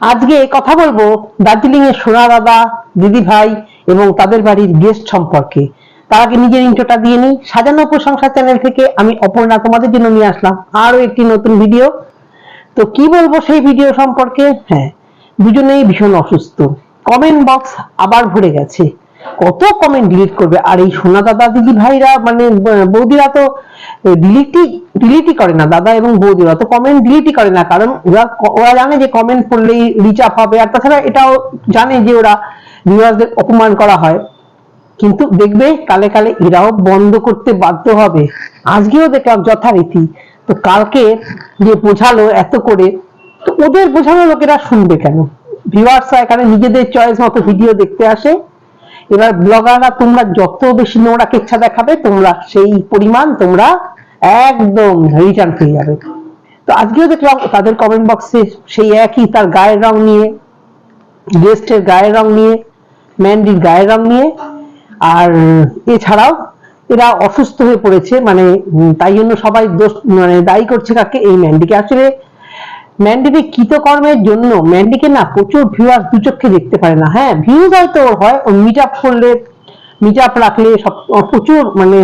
আজকে কথা বলব দার্জিলিং এর সোনা দাদা দিদি ভাই এবং তাদের বাড়ির গেস্ট সম্পর্কে। তার নিজের ইন্ট্রোটা দিয়ে নিই। সাজানো প্রশংসা চ্যানেল থেকে আমি অপর্ণা তোমাদের জন্য নিয়ে আসলাম আরও একটি নতুন ভিডিও তো কি বলব সেই ভিডিও সম্পর্কে? হ্যাঁ দুজনেই ভীষণ অসুস্থ। কমেন্ট বক্স আবার ভরে গেছে। কত কমেন্ট ডিলিট করবে? আর এই সোনা দাদা, দিদি ভাইরা মানে বৌদিরা তো ডিলিটই ডিলিটই করে না দাদা এবং বৌদিরা তো কমেন্ট ডিলিটই করে না, কারণ ওরা ওরা জানে যে কমেন্ট করলেই রিচ আপ হবে, আর তাছাড়া এটাও জানে যে ওরা ভিউয়ারদের অপমান করা হয়। কিন্তু দেখবে কালে কালে এরাও বন্ধ করতে বাধ্য হবে। আজকেও দেখলাম যথারীতি। তো কালকে যে বোঝালো এত করে, তো ওদের বোঝানো লোকেরা শুনবে কেন? ভিউয়ার্সরা এখানে নিজেদের চয়েস মতো ভিডিও দেখতে আসে। এবার ব্লগাররা তোমরা যত বেশি নোংরা কেচ্ছা দেখাবে, তোমরা সেই পরিমাণ তোমরা একদম রিটার্ন পেয়ে যাবে। তো আজকেও দেখলাম তাদের কমেন্ট বক্সে সেই একই তার গায়ের রং নিয়ে গেস্টের গায়ের রং নিয়ে ম্যান্ডির গায়ের রং নিয়ে, আর এছাড়াও এরা অসুস্থ হয়ে পড়েছে মানে তাই জন্য সবাই দোষ মানে দায়ী করছে কাকে? এই ম্যান্ডিকে আসলে ম্যান্ডিকে কৃতকর্মের জন্য ম্যান্ডিকে না প্রচুর ভিউয়ার দু চোখে দেখতে পারে না। হ্যাঁ ভিউজ হয়তো হয়, ও মিট আপ করলে মিট আপ রাখলে সব প্রচুর মানে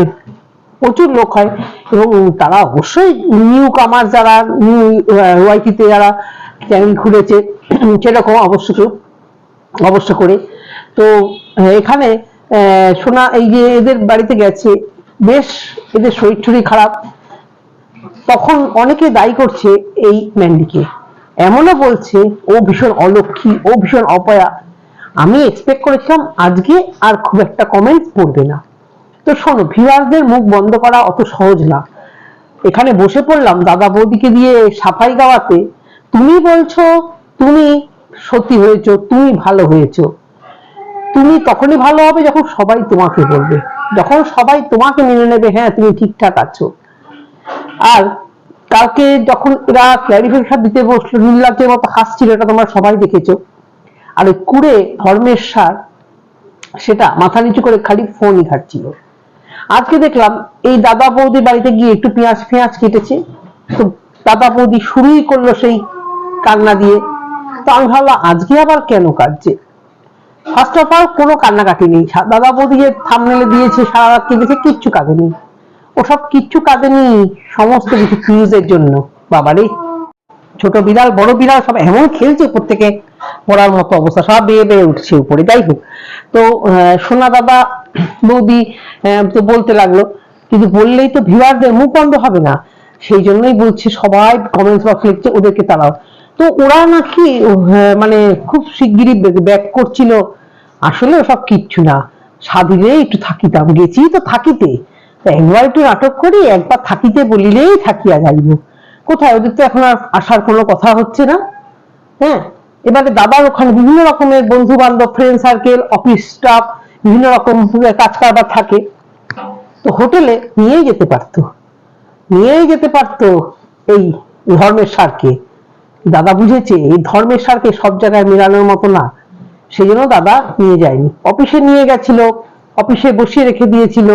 প্রচুর লোক হয় এবং তারা অবশ্যই নিউ কামার যারা নিউ ওয়াইটিতে যারা চ্যানেল খুলেছে, সেরকম অবশ্য অবশ্য করে। তো, এখানে সোনা এই যে এদের বাড়িতে গেছে, বেশ এদের শরীর খারাপ। তখন অনেকে দায়ী করছে এই ম্যান্ডিকে। এমনও বলছে, ও ভীষণ অলক্ষী, ও ভীষণ অপয়া। আমি এক্সপেক্ট করেছিলাম আজকে আর খুব একটা কমেন্ট পড়বে না। তো শোনো ভিউয়ারদের মুখ বন্ধ করা অত সহজ না। এখানে বসে পড়লাম দাদা বৌদিকে দিয়ে সাফাই গাওয়াতে। তুমি বলছো তুমি সত্যি হয়েছো, তুমি ভালো হয়েছো। তুমি তখনই ভালো হবে যখন সবাই তোমাকে বলবে। যখন সবাই তোমাকে মেনে নেবে হ্যাঁ তুমি ঠিকঠাক আছো। আর কালকে যখন এরা ক্ল্যারিফিকেশন দিতে বসল নীলাচের মতো হাসছিল এটা তোমরা সবাই দেখেছ। আর ওই কুড়ে ধর্মের সার, সেটা মাথা নিচু করে খালি ফোনই ঘাটছিল। আজকে দেখলাম এই দাদা বৌদি বাড়িতে গিয়ে একটু পেঁয়াজ পেঁয়াজ কেটেছে। তো দাদা বৌদি শুরুই করল সেই কান্না দিয়ে। তো আমি ভাবলাম, আজকে আবার কেন কাঁদছে ফার্স্ট অফ অল কোনো কান্নাকাটি নেই। দাদা বৌদি যে থামনেলে দিয়েছে, সারা রাত কেঁদেছে কিচ্ছু কাঁদেনি ওসব কিচ্ছু কাঁদেনি সমস্ত কিছু ফিউজের জন্য। বাবারে, ছোট বিড়াল বড় বিড়াল সব এমন খেলছে প্রত্যেকে, পড়ার মতো অবস্থা, সব বেয়ে বেয়ে উঠছে উপরে, যাই হোক। তো সোনা দাদা, বৌদি তো বলতে লাগল, কিন্তু বললেই তো ভিউয়ারদের মুখ বন্ধ হবে না। সেই জন্যই বলছে সবাই কমেন্টস বক্স লিখছে, ওদেরকে তারাও তো ওরা নাকি মানে খুব শিগগিরই ব্যাক করছিল। আসলে ওসব কিচ্ছু না। স্বাধীনে একটু থাকিতাম, গেছি তো থাকিতে। একবার একটু নাটক করি একবার থাকিতে বলিলেই থাকিয়া যাইব। কোথায়? ওদের তো এখন আর আসার কোনো কথা হচ্ছে না। হ্যাঁ? এবারে দাদার ওখানে বিভিন্ন রকমের বন্ধু বান্ধব ফ্রেন্ড সার্কেল অফিস স্টাফ বিভিন্ন রকম কাজ কারবার থাকে। তো হোটেলে নিয়েই যেতে পারতো। নিয়েই যেতে পারতো এই ধর্মের সারকে। দাদা বুঝেছে, এই ধর্মের সারকে সব জায়গায় মেলানোর মতো না। সেই জন্য দাদা নিয়ে যায়নি। অফিসে নিয়ে গেছিল, অফিসে বসিয়ে রেখে দিয়েছিল।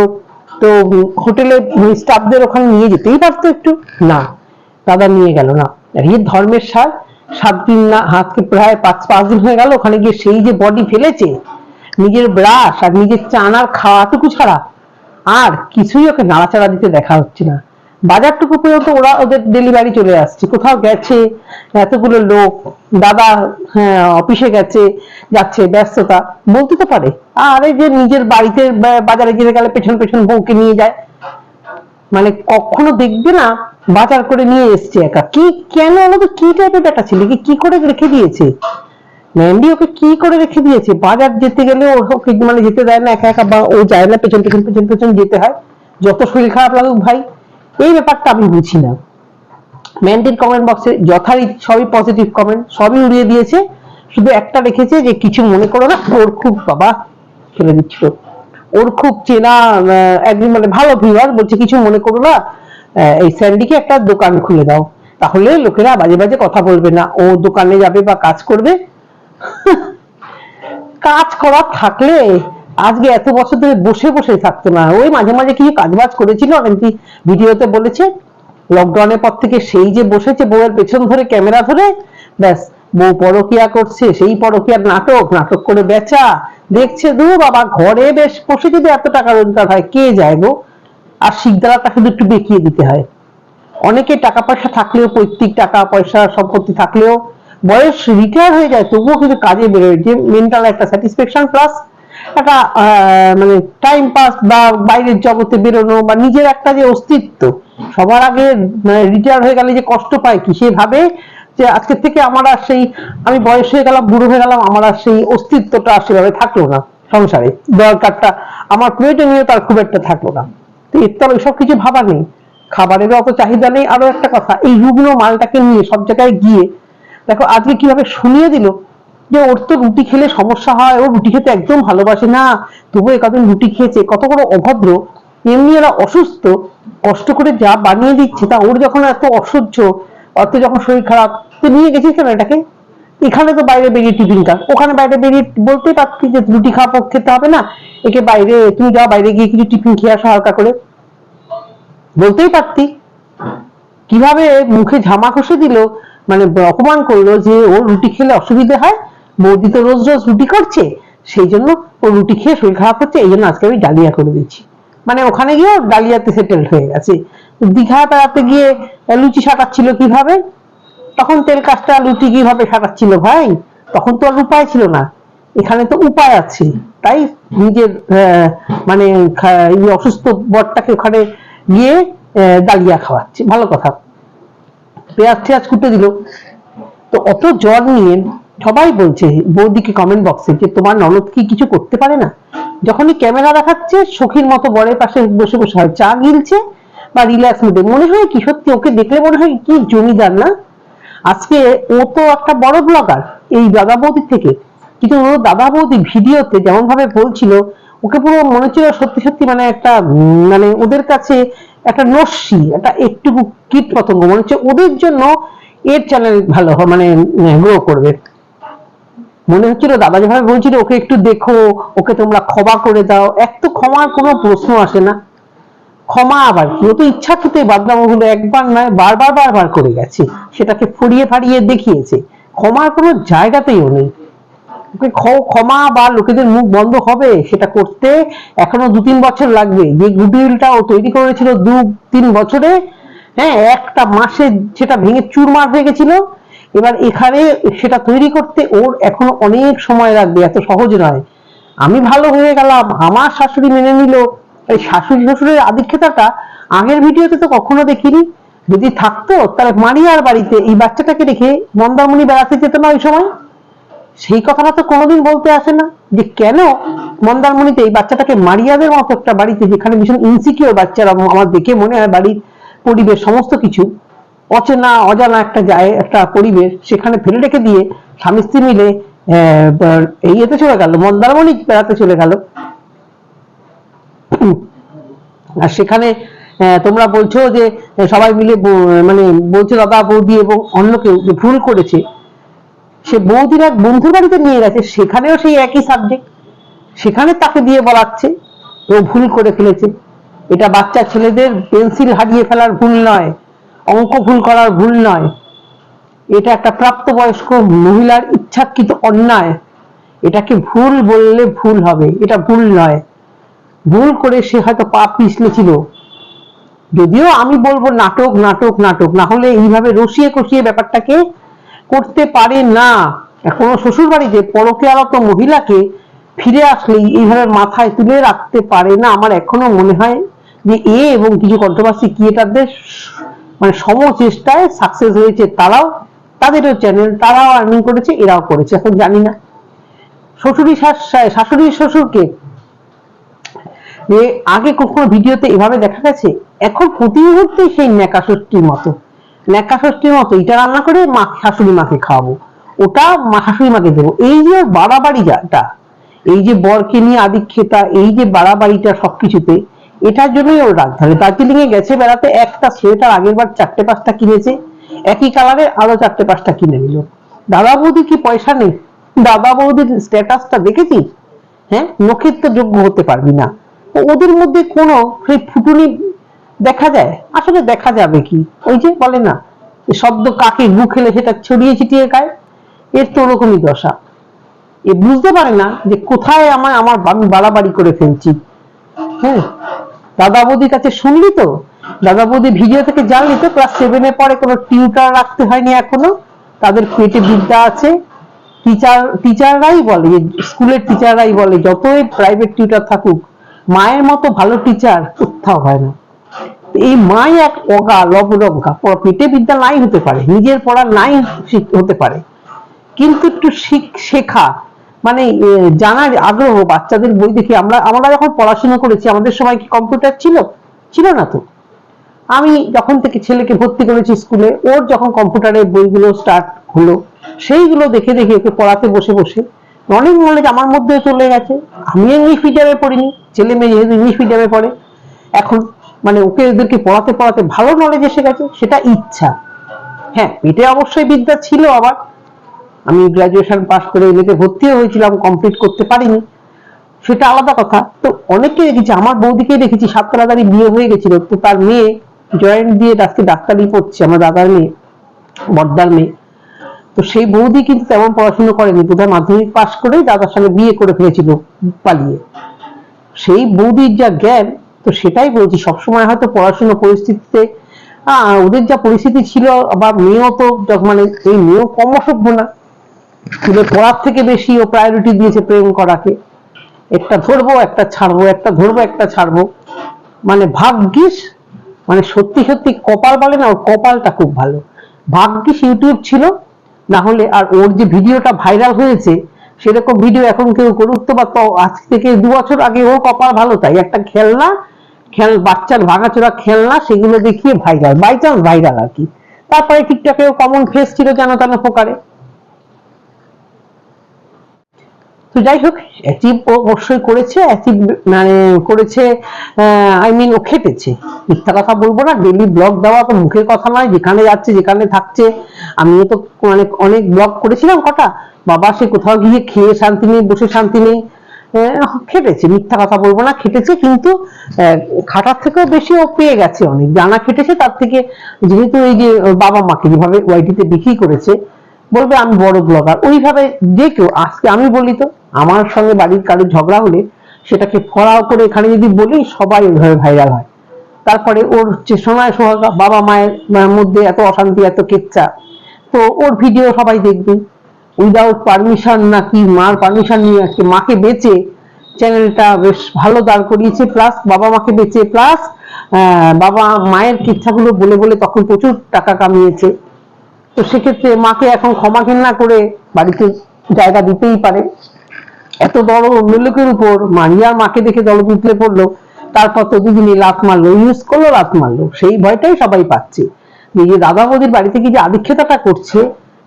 তো হোটেলে স্টাফদের ওখানে নিয়ে যেতেই পারতো একটু। না, দাদা নিয়ে গেল না। এই ধর্মের সার, সাত দিন না হাতকে প্রায় পাঁচ পাঁচ দিন হয়ে গেল, ওখানে গিয়ে সেই যে বডি ফেলেছে, নিজের ব্রাশ আর নিজের চানার খাওয়াটুকু ছাড়া আর কিছুই ওকে নাড়াচাড়া দিতে দেখা হচ্ছে না। বাজারটুকু পর্যন্ত ওরা ওদের ডেলিভারি চলে আসছে। কোথাও গেছে, এতগুলো লোক, দাদা হ্যাঁ অফিসে গেছে, যাচ্ছে, ব্যস্ততা। বলতে তো পারে। আর এই যে নিজের বাড়িতে বাজারে যেতে গেলে পেছন পেছন বউকে নিয়ে যায়। মানে কখনো দেখবে না, বাজার করে নিয়ে এসছে একা। কি, কেন ওনাদের কি টাইপের ব্যাটা ছিল? কি করে রেখে দিয়েছে? ম্যান্ডি ওকে কি করে রেখে দিয়েছে? বাজার যেতে গেলে ওকে মানে যেতে দেয় না, একা একা বা ও যায় না, পেছন পেছন পেছন পেছন যেতে হয়। যত শরীর খারাপ লাগুক ভাই এই ব্যাপারটা আমি বুঝি না। ম্যান্ডির কমেন্ট বক্সে যথারীতি সবই পজিটিভ কমেন্ট সবই উড়িয়ে দিয়েছে। শুধু একটা রেখেছে যে কিছু মনে করো না, ওর খুব বাবা, ফেলে দিচ্ছিল ওর খুব চেনা একদিন মানে ভালো ভিউয়ার বলছে কিছু মনে করো না এই স্যান্ডিকে একটা দোকান খুলে দাও। তাহলে লোকেরা বাজে বাজে কথা বলবে না, ও দোকানে যাবে বা কাজ করবে। কাজ করা থাকলে আজকে এত বছর ধরে বসে বসে থাকতো না। ওই মাঝে মাঝে কিছু কাজ বাজ করেছিল এমনি ভিডিওতে বলেছে লকডাউনের পর থেকে সেই যে বসেছে বউয়ের পেছন ধরে ক্যামেরা ধরে, ব্যাস, বউ পরকিয়া করছে, সেই পরকিয়ার নাটক নাটক করে বেচা, দেখছে দু বাবা, ঘরে বেশ বসে যদি এত টাকা রোজগার হয়, কে যায় গো? আর শিকদারাটা শুধু একটু বেঁকিয়ে দিতে হয়। অনেকে টাকা পয়সা থাকলেও, পৈতৃক টাকা পয়সা সম্পত্তি থাকলেও, বয়স রিটায়ার হয়ে যায়, তবুও কিন্তু কাজে বেরোয়। যে মেন্টাল একটা স্যাটিসফ্যাকশন প্লাস একটা মানে টাইম পাস বা বাইরের জগতে বেরোনো বা নিজের একটা যে অস্তিত্ব, সবার আগে মানে রিটায়ার হয়ে গেলে যে কষ্ট পায় কি? সে ভাবে যে আজকে থেকে আমার আর সেই, আমি বয়স হয়ে গেলাম, বুড়ো হয়ে গেলাম, আমার আর সেই অস্তিত্বটা আর সেভাবে থাকল না সংসারে। দরকারটা আমার প্রয়োজনীয় তার খুব একটা থাকল না। তো এর তো ওইসব কিছু ভাবা নেই। খাবারেরও অত চাহিদা নেই। আরও একটা কথা, এই রুগ্ন মালটাকে নিয়ে সব জায়গায় গিয়ে, দেখো আজকে কীভাবে শুনিয়ে দিল যে ওর তো রুটি খেলে সমস্যা হয়, ও রুটি খেতে একদম ভালোবাসে না। তবু কদিন রুটি খেয়েছে, কত বড় অভদ্র। এমনি এরা অসুস্থ, কষ্ট করে যা বানিয়ে দিচ্ছে, তা ওর যখন এত অসহ্য অত যখন শরীর খারাপ, তো নিয়ে গেছিস কেন এটাকে? এখানে তো বাইরে বেরিয়ে টিফিন খা। ওখানে বাইরে বেরিয়ে বলতেই পারছি যে রুটি খাওয়া পর খেতে হবে না। একে বাইরে, তুমি যাও বাইরে গিয়ে কিছু টিফিন খেয়ে আসো হালকা করে। বলতেই পারতি। কীভাবে মুখে ঝামা ঘষে দিল মানে অপমান করল যে ও রুটি খেলে অসুবিধে হয়? বৌদি তো রোজ রোজ রুটি করছে সেই জন্য ও রুটি খেয়ে শরীর খারাপ হচ্ছে, এই জন্য আজকে আমি ডালিয়া করে দিচ্ছি মানে ওখানে গিয়ে ডালিয়াতে সেটেল হয়ে গেছে। দীঘা বেড়াতে গিয়ে লুচি সাটাচ্ছিল কীভাবে? তখন তেল কাজটা লুচি কীভাবে সাটাচ্ছিল ভাই? তখন তো আর উপায় ছিল না। এখানে তো উপায় আছে। তাই নিজের মানে অসুস্থ বরটাকে ওখানে গিয়ে ডালিয়া খাওয়াচ্ছে। ভালো কথা। পেঁয়াজ টেয়াজ কুটে দিল। তো অত জ্বর নিয়ে সবাই বলছে বৌদিকে কমেন্ট বক্সে যে তোমার ননদ কি কিছু করতে পারে না? যখনই ক্যামেরা দেখাচ্ছে, সখীর মতো বরের পাশে বসে বসে হয়, চা গিলছে বা রিল্যাক্স মুডে মনে হয় কি সত্যি, ওকে দেখলে মনে হয় কি জমিদার না? আজকে ও তো একটা বড় ব্লগার এই দাদা বৌদির থেকে। কিন্তু ও দাদা বৌদি ভিডিওতে যেমন ভাবে বলছিল, ওকে পুরো মনে হচ্ছিল সত্যি সত্যি মানে একটা মানে ওদের কাছে একটা নস্যি, একটা একটু কীট পতঙ্গ মনে হচ্ছে ওদের জন্য এর চ্যানেল ভালো মানে গ্রো করবে। মনে হচ্ছিল দাদা যেভাবে বলছিল, ওকে একটু দেখো, ওকে তোমরা ক্ষমা করে দাও। এক তো ক্ষমার কোনো প্রশ্ন আসে না। ক্ষমা আবার কি? ও তো ইচ্ছাকৃত বাদনামগুলো একবার নয়, বারবার বারবার করে গেছে। সেটাকে ফুরিয়ে ফাড়িয়ে দেখিয়েছে। ক্ষমার কোনো জায়গাতেই নেই। ওকে ক্ষ- ক্ষমা বা লোকেদের মুখ বন্ধ হবে সেটা করতে এখনও দু তিন বছর লাগবে। যে গুডউইলটা ও তৈরি করেছিল দু তিন বছরে হ্যাঁ একটা মাসে সেটা ভেঙে চুরমার হয়ে গেছিল। এবার এখানে সেটা তৈরি করতে ওর এখনও অনেক সময় লাগবে, এত সহজ নয়। আমি ভালো হয়ে গেলাম, আমার শাশুড়ি মেনে নিল। এই শাশুড়ি শ্বশুরের আদিক্ষেতাটা আগের ভিডিওতে তো কখনো দেখিনি। যদি থাকতো, তাহলে মারিয়ার বাড়িতে এই বাচ্চাটাকে রেখে মন্দারমণি বেড়াতে যেত না ওই সময়। সেই কথাটা তো কোনোদিন বলতে আসে না যে কেন মন্দারমণিতে এই বাচ্চাটাকে মারিয়াদের মতো একটা বাড়িতে যেখানে ভীষণ ইনসিকিউর বাচ্চারা আমার দেখে মনে হয় বাড়ির পরিবেশ, সমস্ত কিছু অচেনা, অজানা একটা যায়, একটা পরিবেশ সেখানে ফেলে রেখে দিয়ে স্বামী স্ত্রী মিলে এই এতে চলে গেল, মন্দারমণি বেড়াতে চলে গেল। আর সেখানে তোমরা বলছো যে সবাই মিলে মানে বলছে, দাদা, বৌদি এবং অন্য কেউ যে ভুল করেছে, সে বৌদির এক বন্ধুর বাড়িতে নিয়ে গেছে, সেখানেও সেই একই সাবজেক্ট সেখানে তাকে দিয়ে বলাচ্ছে, ও ভুল করে ফেলেছে। এটা বাচ্চা ছেলেদের পেন্সিল হারিয়ে ফেলার ভুল নয়। অঙ্ক ভুল করার ভুল নয়। এটা একটা প্রাপ্তবয়স্ক মহিলার ইচ্ছাকৃত অন্যায়। এটাকে ভুল বললে ভুল হবে। এটা ভুল নয়। ভুল করে সে হয়তো পা পিছলেছিল। যদিও আমি বলব নাটক নাটক নাটক। না হলে এইভাবে রসিয়ে কষিয়ে ব্যাপারটাকে করতে পারে না। কোনো শ্বশুর বাড়িতে পরকেয়ারত মহিলাকে ফিরে আসলেই এইভাবে মাথায় তুলে রাখতে পারে না। আমার এখনও মনে হয় যে এ এবং কিছু কন্ট্রোভার্সি ক্রিয়েটারদের মানে সম চেষ্টায় সাকসেস হয়েছে তারাও, তাদেরও চ্যানেল তারাও আর্নিং করেছে, এরাও করেছে, এখন জানি না। শ্বশুরি শাশুড়ি শ্বশুরকে আগে কখনো ভিডিওতে এভাবে দেখা গেছে, এখন প্রতি মুহূর্তে সেই ন্যাকা ষষ্ঠীর মতো। ন্যাকা ষষ্ঠীর মতো এটা রান্না করে মা, শাশুড়ি মাকে খাওয়াবো, ওটা মা, শাশুড়ি মাকে দেবো। এই যে বাড়াবাড়ি যাটা এই যে বরকে নিয়ে আদিক্ষেতা, এই যে বাড়াবাড়িটা সবকিছুতে এটার জন্যই ওর রাগ ধরে। দার্জিলিং এ গেছে বেড়াতে, একটা সোয়েটার আগের বার চারটে পাঁচটা কিনেছে, একই কালারের আরও চারটে পাঁচটা কিনে নিল। দাদা বৌদি কি পয়সা নেই? দাদা বৌদির স্ট্যাটাসটা দেখেছিস হ্যাঁ নখের তো যোগ্য হতে পারবি না। ওদের মধ্যে কোনো সেই ফুটুনি দেখা যায়? আসলে দেখা যাবে কি? ওই যে বলে না শব্দ কাকে গু খেলে সেটা ছড়িয়ে ছিটিয়ে গায় এর তো ওরকমই দশা। এ বুঝতে পারে না যে কোথায় আমার আমার আমি বাড়াবাড়ি করে ফেলছি। হ্যাঁ দাদা বৌদির কাছে শুনলি তো? দাদা বৌদি ভিডিও থেকে জানলি তো? ক্লাস সেভেনে পরে কোনো টিউটার রাখতে হয়নি এখনও? তাদের পেটে বিদ্যা আছে। টিচার টিচাররাই বলে স্কুলের টিচাররাই বলে, যতই প্রাইভেট টিউটার থাকুক, মায়ের মতো ভালো টিচার কোথাও হয় না। এই মাই এক অগা লবডঙ্কা পেটে বিদ্যা নাই হতে পারে, নিজের পড়া নাই হতে পারে। কিন্তু একটু শেখা মানে জানার আগ্রহ বাচ্চাদের বই দেখে আমরা আমরা যখন পড়াশোনা করেছি, আমাদের সময় কি কম্পিউটার ছিল? ছিল না তো। আমি যখন থেকে ছেলেকে ভর্তি করেছি স্কুলে, ওর যখন কম্পিউটারের বইগুলো স্টার্ট হলো, সেইগুলো দেখে দেখে ওকে পড়াতে বসে বসে অনেক নলেজ আমার মধ্যে চলে গেছে। আমি ইংলিশ মিডিয়ামে পড়িনি, ছেলে মেয়ে যেহেতু ইংলিশ মিডিয়ামে পড়ে, এখন মানে ওকে ওদেরকে পড়াতে পড়াতে ভালো নলেজ এসে গেছে, সেটা ইচ্ছা। হ্যাঁ পেটে অবশ্যই বিদ্যা ছিল আবার আমি গ্রাজুয়েশন পাশ করে এমনিতে ভর্তিও হয়েছিলাম কমপ্লিট করতে পারিনি। সেটা আলাদা কথা। তো অনেককে দেখেছি, আমার বৌদিকে দেখেছি সাত তাড়াতাড়ি বিয়ে হয়ে গেছিল। তো তার মেয়ে জয়েন্ট দিয়ে আজকে ডাক্তারি পড়ছে, আমার দাদার মেয়ে, বর্দার মেয়ে। তো সেই বৌদি কিন্তু তেমন পড়াশোনা করেনি। বোধহয় মাধ্যমিক পাশ করেই দাদার সঙ্গে বিয়ে করে ফেলেছিল পালিয়ে। সেই বৌদির যা জ্ঞান, তো সেটাই বলছি, সবসময় হয়তো পড়াশুনো পরিস্থিতিতে ওদের যা পরিস্থিতি ছিল বা মেয়েও তো মানে এই মেয়েও কম অসভ্য না স্কুলে পড়ার থেকে বেশি ও প্রায়োরিটি দিয়েছে প্রেম করাকে। একটা ধরবো, একটা ছাড়বো, একটা ধরবো, একটা ছাড়বো। মানে ভাগ্যিস মানে সত্যি সত্যি কপাল বলে না, ওর কপালটা খুব ভালো। ভাগ্যিস ইউটিউব ছিল, না হলে আর ওর যে ভিডিওটা ভাইরাল হয়েছে, সেরকম ভিডিও এখন কেউ করুক তো বা আজ থেকে দু বছর আগে ও কপাল ভালো, তাই একটা খেলনা, খেল, বাচ্চার ভাঙাচোরা খেলনা, সেগুলো দেখিয়ে ভাইরাল বাই চান্স ভাইরাল আর কি। তারপরে টিকটকে কমন ফেস ছিল যেন তেন প্রকারে তো যাই হোক অ্যাচিভ অবশ্যই করেছে অ্যাচিভ মানে করেছে আই মিন ও খেটেছে। মিথ্যা কথা বলব না ডেলি ব্লগ দেওয়া তো মুখের কথা নয়, যেখানে যাচ্ছে, যেখানে থাকছে। আমিও তো মানে অনেক ব্লগ করেছিলাম কটা। বাবা সে কোথাও গিয়ে খেয়ে শান্তি নেই, বসে শান্তি নেই। খেটেছে, মিথ্যা কথা বলব না, খেটেছে কিন্তু খাটার থেকেও বেশি ও পেয়ে গেছে অনেক। জানা খেটেছে, তার থেকে যেহেতু এই যে বাবা মাকে যেভাবে ওয়াইটিতে বিক্রি করেছে, বলবে আমি বড় ব্লগার ওইভাবে যে কেউ, আজকে আমি বলি তো আমার সঙ্গে বাড়ির কারোর ঝগড়া হলে সেটাকে ফড়াও করে এখানে যদি বলি, সবাই ওইভাবে ভাইরাল হয়। তারপরে ওর যে সোনায় সোহাগা বাবা মায়ের মধ্যে এত অশান্তি, এত কেচ্চা তো ওর ভিডিও সবাই দেখবে। উইদাউট পারমিশন নাকি মার পারমিশন নিয়ে আজকে মাকে বেচে চ্যানেলটা বেশ ভালো দাঁড় করিয়েছে। প্লাস বাবা মাকে বেচে প্লাস বাবা মায়ের কিচ্ছাগুলো বলে বলে তখন প্রচুর টাকা কামিয়েছে। তো সেক্ষেত্রে মাকে এখন ক্ষমা ঘেন্না করে বাড়িতে জায়গা দিতেই পারে। এত বড় অন্য লোকের উপর মারিয়ার মাকে দেখে দল উতলে পড়ল, তারপর তো দুদিনই লাত মারলো, ইউজ করল লাত মারলো। সেই ভয়টাই সবাই পাচ্ছে। এই দাদা বৌদির বাড়ি থেকে যে আধিক্ষেতাটা করছে,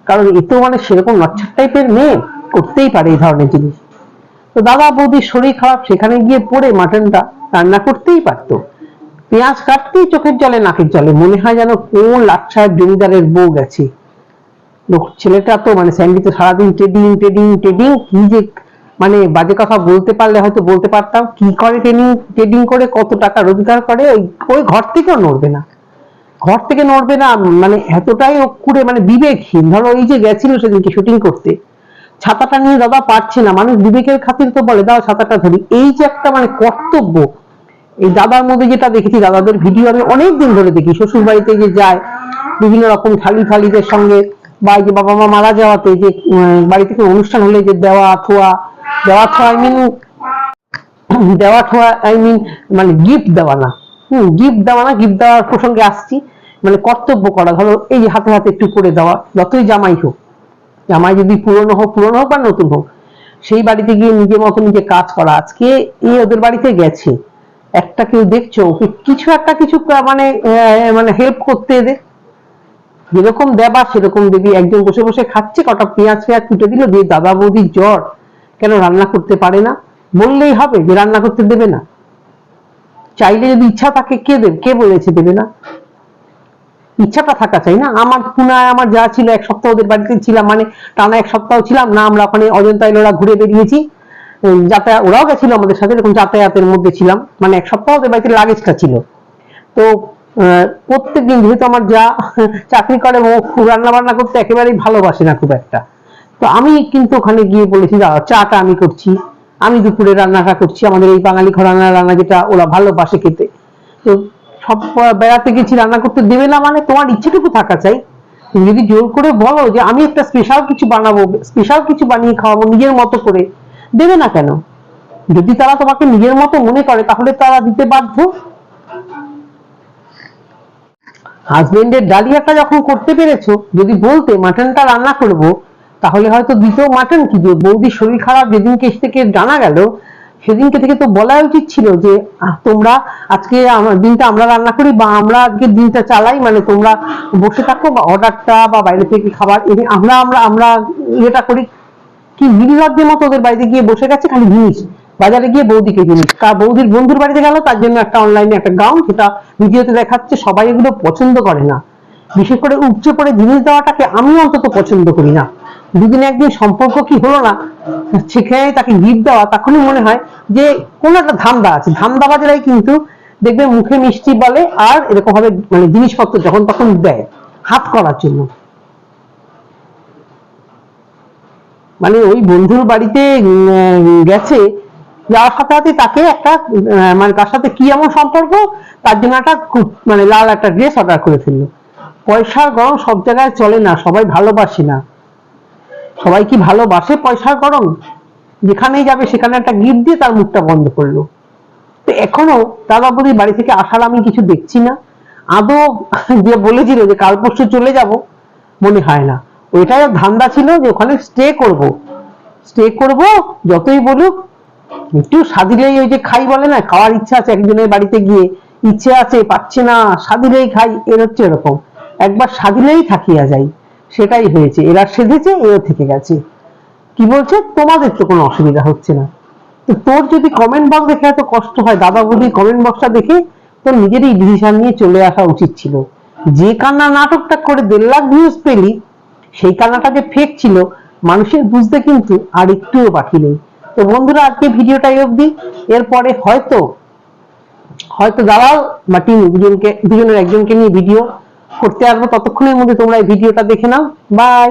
কারণ এ তো মানে সেরকম নচ্ছার টাইপের মেয়ে, করতেই পারে এই ধরনের জিনিস। তো দাদা বৌদির শরীর খারাপ, সেখানে গিয়ে পড়ে মাটনটা রান্না করতেই পারতো। পেঁয়াজ কাটতেই চোখের জলে, নাকের জলে, মনে হয় যেন কোন লাট সাহেব জমিদারের বউ গেছে। ছেলেটা তো মানে স্যান্ডি তো সারাদিন ট্রেডিং ট্রেডিং ট্রেডিং, কি যে মানে বাজে কথা বলতে পারলে হয়তো বলতে পারতাম, কি করে ট্রেনিং ট্রেডিং করে কত টাকা রোজগার করে, ওই ওই ঘর থেকেও নড়বে না। ঘর থেকে নড়বে না মানে এতটাই অক্ষুরে মানে বিবেকহীন। ধরো ওই যে গেছিল সেদিনকে শুটিং করতে। ছাতাটা নিয়ে দাদা পারছে না, মানুষ বিবেকের খাতির তো বলে, দাও ছাতাটা ধরি। এই যে একটা মানে কর্তব্য। এই দাদার মধ্যে যেটা দেখেছি, দাদাদের ভিডিও আমি অনেক দিন ধরে দেখি। শ্বশুর বাড়িতে যে যায়, বিভিন্ন রকম থালি থালিদের সঙ্গে, বা যে বাবা মা মারা যাওয়াতে যে বাড়ি থেকে অনুষ্ঠান হলে যে দেওয়া, থোয়া দেওয়া থোয়া আই মিন দেওয়া ঠোয়া আই মিন মানে গিফট দেওয়া না। হম গিফট দেওয়া না গিফট দেওয়ার প্রসঙ্গে আসছি। মানে কর্তব্য করা, ধরো এই হাতে হাতে একটু করে দেওয়া, যতই জামাই হোক, জামাই যদি পুরনো হোক পুরনো হোক বা নতুন হোক, সেই বাড়িতে গিয়ে নিজের মতো নিজে কাজ করা। আজকে এই ওদের বাড়িতে গেছে। একটা কেউ দেখছ, ওকে কিছু একটা কিছু মানে মানে হেল্প করতে দে যেরকম দেবা, সেরকম দেবী একজন বসে বসে খাচ্ছে, কটা পেঁয়াজ পেঁয়াজ কুটে দিল, দিয়ে দাদা বৌদির জ্বর। কেন রান্না করতে পারে না? বললেই হবে যে রান্না করতে দেবে না। চাইলে যদি ইচ্ছা থাকে, কে দেবে? কে বলেছে দেবে না? ইচ্ছাটা থাকা চাই না। আমার পুনায় আমার যা ছিল, এক সপ্তাহ ওদের বাড়িতে ছিলাম। মানে টানা এক সপ্তাহ ছিলাম। না, আমরা ওখানে অজন্তা এলোরা ঘুরে বেরিয়েছি। যাতায়াত, ওরাও গেছিল আমাদের সাথে, এরকম যাতায়াতের মধ্যে ছিলাম। মানে এক সপ্তাহ ওদের বাড়িতে লাগেজটা ছিল। তো প্রত্যেক দিন যেহেতু আমার যা চাকরি করে, ও রান্না বান্না করতে একেবারেই ভালোবাসে না খুব একটা। তো আমি কিন্তু ওখানে গিয়ে বলেছি দাদা চাটা আমি করছি, আমি দুপুরে রান্নাটা করছি, আমাদের এই বাঙালি ঘরানার রান্না যেটা ওরা ভালোবাসে খেতে। তো সব বেড়াতে গেছি, রান্না করতে দেবে না মানে তোমার ইচ্ছেটুকু থাকা চাই। তুমি যদি জোর করে বলো যে, আমি একটা স্পেশাল কিছু বানাবো স্পেশাল কিছু বানিয়ে খাওয়াবো নিজের মতো করে, দেবে না কেন? যদি তারা তোমাকে নিজের মতো মনে করে, তাহলে তারা দিতে বাধ্য। হাজবেন্ডের ডালিয়াটা যখন করতে পেরেছ, যদি বলতে, মাটনটা রান্না করব তাহলে হয়তো দ্বিতীয় মাটন কি বৌদির শরীর খারাপ যেদিনকে থেকে জানা গেল, সেদিনকে থেকে তো বলা উচিত ছিল যে তোমরা আজকে দিনটা আমরা রান্না করি বা আমরা আজকে দিনটা চালাই মানে তোমরা বসে থাকো বা অর্ডারটা বা বাইরে থেকে খাবার আমরা আমরা আমরা ইয়েটা করি। কি নির্লজ্জের মতো ওদের বাড়িতে গিয়ে বসে গেছে খালি জিনিস, বাজারে গিয়ে বৌদিকে জিনিস। কার বৌদির বন্ধুর বাড়িতে গেল, তার জন্য একটা অনলাইনে একটা গাউন সেটা ভিডিওতে দেখাচ্ছে, সবাই এগুলো পছন্দ করে না। বিশেষ করে উপচে পড়ে জিনিস দেওয়াটাকে আমি অন্তত পছন্দ করি না। দুদিনে একদিন সম্পর্ক কি হলো না, সেখানে তাকে গিফট দেওয়া, তখনই মনে হয় যে কোনো একটা ধান্দা আছে। ধান্দাবাজেরাই কিন্তু দেখবে মুখে মিষ্টি বলে আর এরকম ভাবে মানে জিনিসপত্র যখন তখন দেয়, হাত করার জন্য। মানে ওই বন্ধুর বাড়িতে গেছে, যাওয়ার সাথে সাথে তাকে একটা মানে তার সাথে কি এমন সম্পর্ক? তার জন্য একটা কু- মানে লাল একটা ড্রেস অর্ডার করে ফেলল। পয়সার গরম সব জায়গায় চলে না, সবাই ভালোবাসে না। সবাই কি ভালোবাসে পয়সার গরম? যেখানেই যাবে সেখানে একটা গিফট দিয়ে তার মুখটা বন্ধ করল। তো এখনও দাদা বৌদির বাড়ি থেকে আসার আমি কিছু দেখছি না। আদৌ যে বলেছিল যে কাল পরশু চলে যাব, মনে হয় না। ওইটাই ধান্দা ছিল যে ওখানে স্টে করব। স্টে করব, যতই বলুক। একটু সাদিলেই ওই যে খাই বলে না, খাওয়ার ইচ্ছা আছে একজনের বাড়িতে গিয়ে। ইচ্ছে আছে, পাচ্ছে না সাদিলেই খাই, এর হচ্ছে এরকম। একবার সাদিলেই থাকিয়া যাই। সেটাই হয়েছে। এরা সেধেছে এও থেকে গেছে। কি বলছে? তোমাদের তো কোনো অসুবিধা হচ্ছে না। তো তোর যদি কমেন্ট বক্স দেখে এত কষ্ট হয়, দাদা বৌদির কমেন্ট বক্সটা দেখে তোর নিজেরই ডিসিশন নিয়ে চলে আসা উচিত ছিল। যে কান্না নাটকটা করে দেড় লাখ ভিউজ পেলি, সেই কান্নাটা যে ফেক ছিল, মানুষের বুঝতে কিন্তু আর একটুও বাকি নেই। তো বন্ধুরা, আজকে ভিডিওটাই অবধি। এরপরে হয়তো হয়তো দাঁড়াও বা টিম দুজনকে, দুজনের একজনকে নিয়ে ভিডিও করতে আসব ততক্ষণের মধ্যে তোমরা এই ভিডিওটা দেখে নাও। বাই